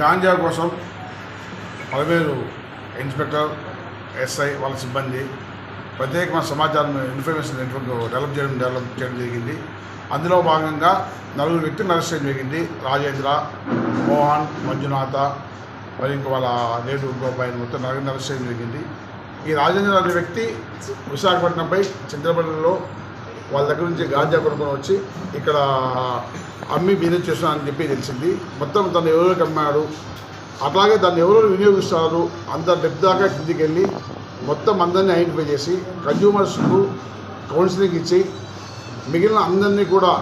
గాంజా కోసం పలువేరు inspector SI వాళ్ళ సిబ్బంది ప్రత్యేకమైన సమాచారం ఇన్ఫర్మేషన్ నెట్వర్క్ డెవలప్ చేయడం డెవలప్ చేయడం జరిగింది. అందులో భాగంగా నలుగురు వ్యక్తులను అరెస్ట్ చేయడం జరిగింది. రాజేంద్ర మోహన్ మంజునాథ మరి ఇంకా వాళ్ళ నేడు గోపాయన్ మొత్తం నలుగురిని అరెస్ట్ చేయడం జరిగింది. ఈ రాజేంద్ర అనే వ్యక్తి విశాఖపట్నంపై చంద్రపల్లిలో వాళ్ళ దగ్గర నుంచి గాంజా కొనుక్కొని వచ్చి ఇక్కడ అమ్మి బిజినెస్ చేస్తున్నా అని చెప్పి తెలిసింది. మొత్తం తను ఎవరికి అమ్మాడు అట్లాగే దాన్ని ఎవరు వినియోగిస్తారు? అంత డెప్త్ దాకా కిందికి వెళ్ళి మొత్తం అందరినీ ఐడెంటిఫై చేసి కన్జ్యూమర్స్కు కౌన్సిలింగ్ ఇచ్చి మిగిలిన అందరినీ కూడా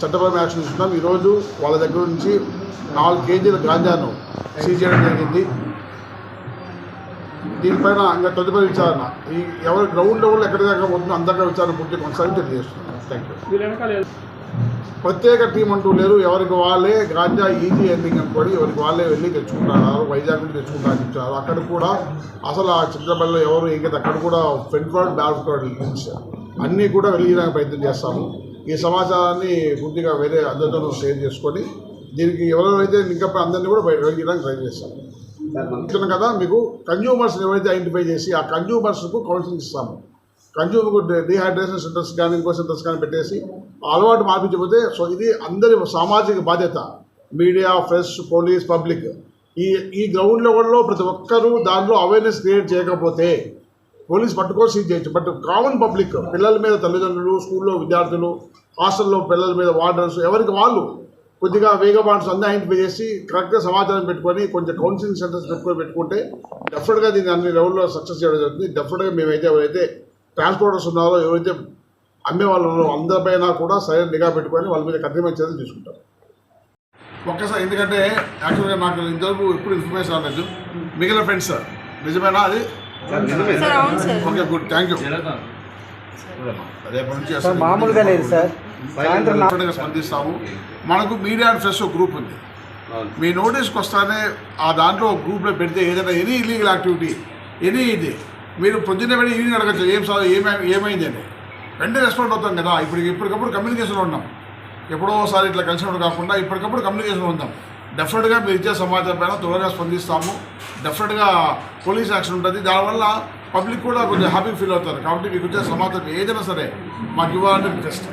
చట్టపరమైన యాక్షన్ ఇస్తున్నాం ఈరోజు వాళ్ళ దగ్గర నుంచి నాలుగు కేజీల గాంజాను సీజ్ చేయడం జరిగింది. దీనిపైన ఇంకా తదుపరి విచారణ. ఈ ఎవరి గ్రౌండ్ లెవెల్ ఎక్కడి దాకా పోతుందో అందరికీ విచారణ పూర్తి కొనసాగి తెలియజేస్తున్నాను. థ్యాంక్ యూ ప్రత్యేక టీం అంటూ లేరు. ఎవరికి వాళ్ళే గాంజా ఈజీ ఎండింగ్ అనుకోని ఎవరికి వాళ్ళే వెళ్ళి తెచ్చుకుంటున్నారు వైజాగ్ నుంచి తెచ్చుకుంటారని చెప్పారు. అక్కడ కూడా అసలు ఆ చిత్రపల్లిలో ఎవరు కదా అక్కడ కూడా front word back word links అన్నీ కూడా వెలిగించడానికి ప్రయత్నం చేస్తాము. ఈ సమాచారాన్ని పూర్తిగా వేరే అందరితో షేర్ చేసుకొని దీనికి ఎవరెవరైతే ఇంకా అందరినీ కూడా బయట వెలిగించడానికి ట్రై చేస్తాము. ఇచ్చిన కదా మీకు కన్జ్యూమర్స్ ఎవరైతే ఐడెంటిఫై చేసి ఆ కన్జ్యూమర్స్కు కౌన్సిలింగ్ ఇస్తాము. కన్జ్యూమర్కు డిహైడ్రేషన్ సెంటర్స్ కానీ ఇంకో సెంటర్స్ కానీ పెట్టేసి అలవాటు మార్పించకపోతే సో ఇది అందరి సామాజిక బాధ్యత. మీడియా ప్రెస్ పోలీస్ పబ్లిక్ ఈ ఈ గ్రౌండ్ లెవెల్లో ప్రతి ఒక్కరూ దాంట్లో అవేర్నెస్ క్రియేట్ చేయకపోతే పోలీస్ పట్టుకొని సీజ్ చేయొచ్చు. బట్ కామన్ పబ్లిక్ పిల్లల మీద తల్లిదండ్రులు స్కూల్లో విద్యార్థులు హాస్టల్లో పిల్లల మీద వార్డర్స్ ఎవరికి వాళ్ళు కొద్దిగా వేగబాన్స్ అన్నీ ఐడెంటిఫై చేసి కరెక్ట్గా సమాచారం పెట్టుకొని కొంచెం కౌన్సిలింగ్ సెంటర్స్ పెట్టుకొని పెట్టుకుంటే డెఫినెట్గా దీన్ని అన్ని లెవెల్లో సక్సెస్ చేయడం జరుగుతుంది. డెఫినెట్గా మేమైతే ఎవరైతే ట్రాన్స్పోర్టర్స్ ఉన్నారో ఎవరైతే అమ్మే వాళ్ళు ఉన్నారో అందరిపైన కూడా సరైన నిఘా పెట్టుకొని వాళ్ళ మీద కఠినమైన చర్యలు తీసుకుంటారు. ఒక్కసారి ఎందుకంటే యాక్చువల్గా నాకు ఇంతవరకు ఎప్పుడు ఇన్ఫర్మేషన్ రాలేదు. మిగిలిన ఫ్రెండ్స్ సార్. నిజమేనా అది? ఓకే గుడ్ థ్యాంక్ యూ రేపటి నుంచి సార్ మామూలుగా లేదు సార్. సాయంత్రం స్పందిస్తాము మనకు మీడియా అండ్ ఫ్రెష్ ఒక గ్రూప్ ఉంది. మీ నోటీస్కి వస్తానే ఆ దాంట్లో ఒక గ్రూప్లో పెడితే ఏదైనా ఎనీ ఇల్లీగల్ యాక్టివిటీ ఎనీ ఇది మీరు పొద్దున్నే వెళ్ళి ఈవినింగ్ అడగచ్చు ఏం సార్ ఏమై ఏమైంది అని. వెంటనే రెస్పాండ్ అవుతాం కదా. ఇప్పుడు ఇప్పటికప్పుడు కమ్యూనికేషన్లో ఉన్నాం. ఎప్పుడో ఒకసారి ఇట్లా కలిసినప్పుడు కాకుండా ఇప్పటికప్పుడు కమ్యూనికేషన్లో ఉందాం డెఫినెట్గా మీరు ఇచ్చే సమాచారం పైన త్వరగా స్పందిస్తాము. డెఫినెట్గా పోలీస్ యాక్షన్ ఉంటుంది. దానివల్ల పబ్లిక్ కూడా కొంచెం హ్యాపీ ఫీల్ అవుతారు. కాబట్టి మీకు వచ్చే సమాధానం ఏదైనా సరే మాకు ఇవ్వాలని రిక్వెస్ట్